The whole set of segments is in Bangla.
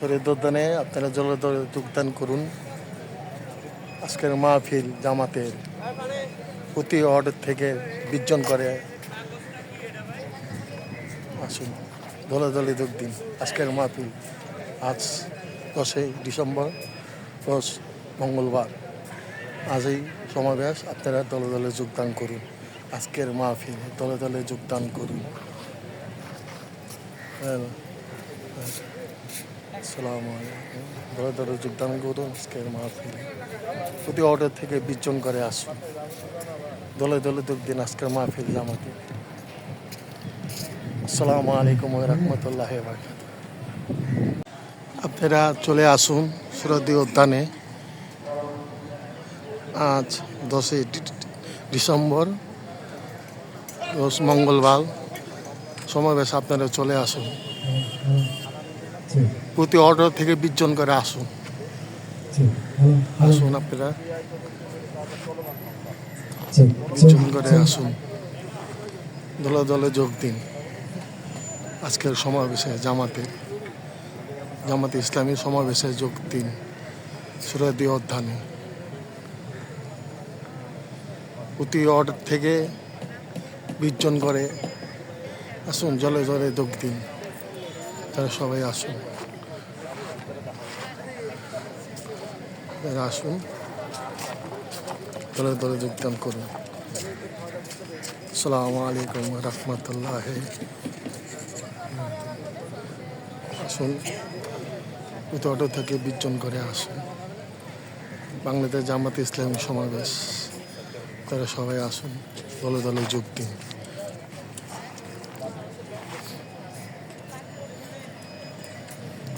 যোগদানে আপনারা জলদরে যোগদান করুন। আজকের মাহফিল জামাতের প্রতি অর্ডার থেকে বিজন করে। আসুন দলে দলে যোগ দিন। আজকের মাহফিল আজ দশই ডিসেম্বর, রোজ মঙ্গলবার। আজই সমাবেশ, আপনারা দলে দলে যোগদান করুন। আজকের মাহফিল দলে দলে যোগদান করুন। আসসালামু ধরে যোগদান করুন আজকের মাহফিল প্রতি অর্ডার থেকে বিজন করে আসুন। দলে দলে দিন আজকের মাহফিল জামাতে আসসালামু আলাইকুম রহমতুল্লাহ আপনারা চলে আসুন সুরদি উদ্যানে। আজ দশই ডিসেম্বর, রোজ মঙ্গলবার। সমাবেশ আপনারা চলে আসুন। প্রতি অর্ডার থেকে বিজন করে আসুন। আসুন আপনারা। বিজন করে আসুন। দলে দলে যোগ দিন। আজকের সমাবেশে জামাতে জামাতে ইসলামী সমাবেশে যোগ দিন। সুরাদি অধ্যানে প্রতি অর্ডার থেকে বিজন করে আসুন জলে জলে যোগ দিন। তারা সবাই আসুন। তারা আসুন। দলে দলে যোগদান করুন। আসসালামু আলাইকুম রহমতুল্লাহ। আসুন। অটো থেকে বিজন করে আসুন। বাংলাদেশ জামাত ইসলামী সমাবেশ। তারা সবাই আসুন। দলে দলে যোগ দিন।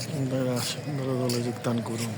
আপনারা আসুন দলে দলে যোগদান করুন।